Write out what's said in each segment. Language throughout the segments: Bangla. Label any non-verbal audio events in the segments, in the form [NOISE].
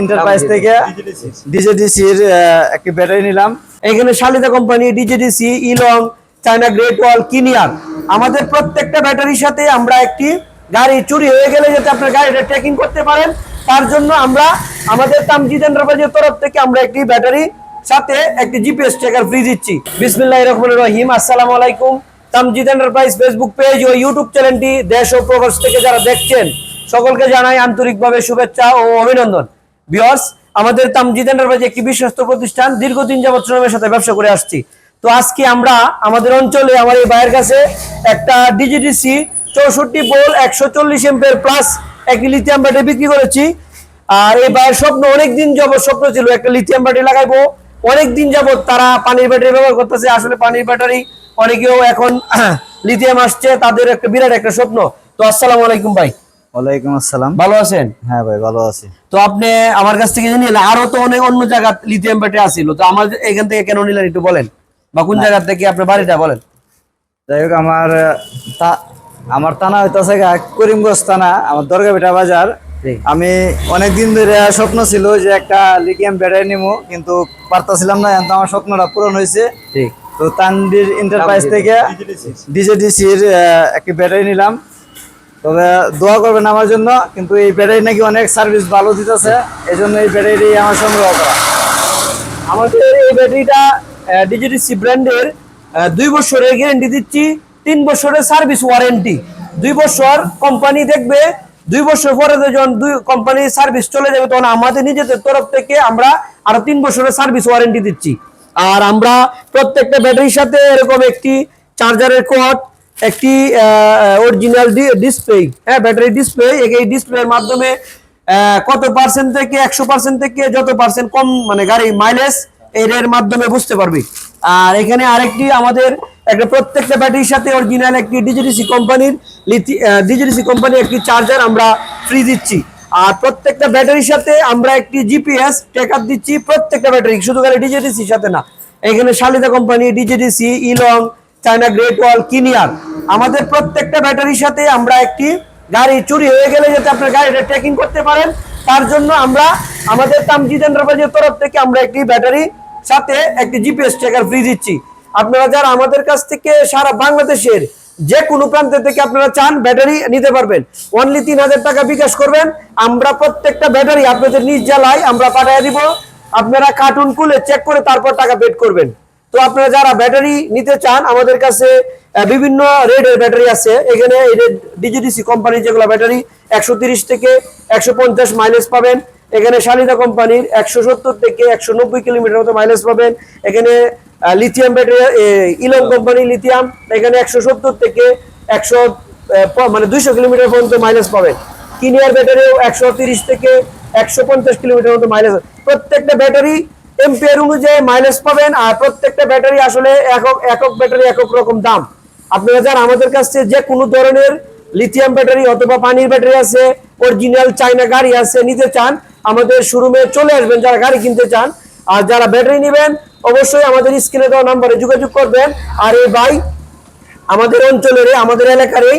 এন্টারপ্রাইজ থেকে ডিজেডিসির একটি ব্যাটারি নিলাম। এখানে শালিদা কোম্পানি ডিজেডিসি ইলং চায়না গ্রেট ওয়াল কিনিয়ার আমাদের প্রত্যেকটা ব্যাটারির সাথে আমরা একটি গাড়ি চুরি হয়ে গেলে যাতে আপনার গাড়িটা ট্রেকিং করতে পারেন তার জন্য আমরা আমাদের তামজিদ এন্টারপ্রাইজের তরফ থেকে আমরা একটি ব্যাটারি সাথে একটি জিপিএস ট্র্যাকার ফ্রি দিচ্ছি। বিসমিল্লাহির রহমানির রহিম। আসসালামু আলাইকুম। তামজিদ এন্টারপ্রাইজ ফেসবুক পেজ ও ইউটিউব চ্যানেলটি দেশ ও প্রবাস থেকে যারা দেখছেন সকলকে জানাই আন্তরিকভাবে শুভেচ্ছা ও অভিনন্দন। বিয়স আমাদের তামজিদ এন্টারপ্রাইজ একটি বিশ্বস্ত প্রতিষ্ঠান, দীর্ঘদিন যাবৎ শ্রমের সাথে ব্যবসা করে আসছি। তো আজকে আমরা আমাদের অঞ্চলে আমার এই ভাইয়ের কাছে একটা ডিজিডিসি চৌষট্টি বোল একশো চল্লিশ এম্পের প্লাস একটি লিথিয়াম ব্যাটারি বিক্রি করেছি। আর এই ভাইয়ের স্বপ্ন অনেক দিন যাবত স্বপ্ন ছিল একটা লিথিয়াম ব্যাটারি লাগাইবো। অনেক দিন যাবত তারা পানির ব্যাটারি ব্যবহার করতেছে। আসলে পানির ব্যাটারি অনেকেও এখন [CLEARS THROAT] লিথিয়াম আসছে। তাদের একটা বিরাট একটা স্বপ্ন। তো আসসালামু আলাইকুম ভাই। ওয়ালাইকুম আসসালাম। ভালো আছেন? হ্যাঁ ভাই ভালো আছি। তো আপনি আমার কাছ থেকে নিলেন আরও তো অনেক অন্য জায়গা লিথিয়াম ব্যাটারি আসিল তো আমার এখান থেকে কেন নিলেন একটু বলেন? বা কোন জায়গা থেকে আপনার বাড়িটা বলেন? যাই হোক আমার আমার থানা হইতেছে করিমগঞ্জ থানা আমার দরগাবিটা বাজার। আমি অনেক দিন ধরে স্বপ্ন ছিল যে একটা লিথিয়াম ব্যাটারি নিবো কিন্তু পারতাছিলাম না আমার স্বপ্নটা পূরণ হয়েছে ঠিক তো তানবির এন্টারপ্রাইজ থেকে ডিজেডিসির একটি ব্যাটারি নিলাম। তবে দোয়া করবেন আমার জন্য, কিন্তু এই ব্যাটারি নাকি অনেক সার্ভিস ভালো দিতেছে এই জন্য এই ব্যাটারি আমার সংগ্রহ করা। আমাদের এই ব্যাটারিটা ডিজিটিসি ব্র্যান্ডের দুই বছরের গ্যারেন্টি দিচ্ছি, তিন বছরের সার্ভিস ওয়ারেন্টি দুই বছর কোম্পানি দেখবে, দুই বছর পরে যখন দুই কোম্পানি সার্ভিস চলে যাবে, তখন আমাদের নিজেদের তরফ থেকে আমরা আরও তিন বছরের সার্ভিস ওয়ারেন্টি দিচ্ছি। আর আমরা প্রত্যেকটা ব্যাটারির সাথে এরকম একটি চার্জারের কোড একটি অরিজিনাল ডিসপ্লে হ্যাঁ ব্যাটারি ডিসপ্লে এই ডিসপ্লের মাধ্যমে কত পার্সেন্ট থেকে একশো পার্সেন্ট থেকে যত পার্সেন্ট কম মানে গাড়ি মাইলেজ এর মাধ্যমে বুঝতে পারবি। আর এখানে আরেকটি আমাদের, একটা প্রত্যেকটা ব্যাটারির সাথে অরিজিনাল একটি ডিজিডিসি কোম্পানির ডিজিডিসি কোম্পানির একটি চার্জার আমরা ফ্রি দিচ্ছি। আর প্রত্যেকটা ব্যাটারির সাথে আমরা একটি জিপিএস ট্র্যাকার দিচ্ছি প্রত্যেকটা ব্যাটারি শুধু খালি ডিজিডিসির সাথে না। এখানে শালিদা কোম্পানি ডিজিডিসি ইলং চায়না গ্রেট ওয়াল কিনিয়ার আমাদের প্রত্যেকটা ব্যাটারির সাথে আমরা একটি গাড়ি চুরি হয়ে গেলে যাতে আপনার গাড়িটা ট্রেকিং করতে পারেন, তার জন্য আমরা আমাদের তামজিদ তরফ থেকে আমরা একটি ব্যাটারি সাথে একটি জিপিএস ট্র্যাকার ফ্রি দিচ্ছি। আপনারা যারা আমাদের কাছ থেকে সারা বাংলাদেশের যে কোনো প্রান্ত থেকে আপনারা চান ব্যাটারি নিতে পারবেন অনলি তিন হাজার টাকা বিকাশ করবেন। আমরা প্রত্যেকটা ব্যাটারি আপনাদের নিজ জেলায় আমরা পাঠিয়ে দিব। আপনারা কার্টুন খুলে চেক করে তারপর টাকা পেড করবেন। তো আপনারা যারা ব্যাটারি নিতে চান আমাদের কাছে বিভিন্ন রেডের ব্যাটারি আছে। এখানে ডিজিডিসি কোম্পানির যেগুলো ব্যাটারি একশো তিরিশ থেকে একশো পঞ্চাশ মাইলেজ পাবেন। এখানে শালিদা কোম্পানির একশো সত্তর থেকে একশো নব্বই কিলোমিটার মতো মাইলেজ পাবেন। এখানে লিথিয়াম ব্যাটারি ইলং কোম্পানি লিথিয়াম এখানে একশো সত্তর থেকে একশো মানে দুইশো কিলোমিটার পর্যন্ত মাইলেজ পাবেন। কিনিয়ার ব্যাটারিও একশো তিরিশ থেকে একশো পঞ্চাশ কিলোমিটার মতো মাইলেজ প্রত্যেকটা ব্যাটারি এম্পিয়ার অনুযায়ী মাইলেজ পাবেন আর প্রত্যেকটা ব্যাটারি আসলে একক একক ব্যাটারি একক রকম দাম। আপনারা যারা আমাদের কাছে যে কোনো ধরনের লিথিয়াম ব্যাটারি অথবা পানির ব্যাটারি আছে অরিজিনাল চাইনা গাড়ি আছে নিতে চান, আমাদের শোরুমে চলে আসবেন যারা গাড়ি কিনতে চান। আর যারা ব্যাটারি নেবেন, অবশ্যই আমাদের স্ক্রিনে দেওয়া নাম্বারে যোগাযোগ করবেন। আর এই ভাই আমাদের অঞ্চলের, আমাদের এলাকারই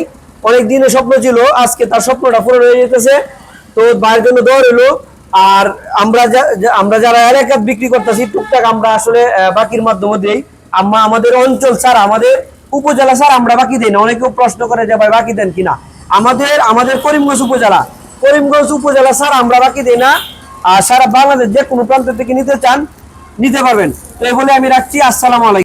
অনেক দিনের স্বপ্ন ছিল, আজকে তার স্বপ্নটা পূরণ হয়ে যেতেছে। তো ভাইয়ের জন্য দৌড় হলো আর আমরা আমরা যারা এলাকাত বিক্রি করতেছি, টুকটাক আমরা আসলে বাকির মাধ্যমে দেই। আমরা আমাদের অঞ্চল স্যার, আমাদের উপজেলা স্যার, আমরা বাকি দিই না। অনেকেও প্রশ্ন করে যে, ভাই, বাকি দেন কিনা? আমাদের আমাদের করিমগঞ্জ উপজেলা। করিমগঞ্জ উপজেলা স্যার, আমরা বাকি দিই না। আর সারা বাংলাদেশ যে কোনো প্রান্ত থেকে নিতে চান, নিতে পারবেন। তো এই বলে আমি রাখছি। আসসালামু আলাইকুম।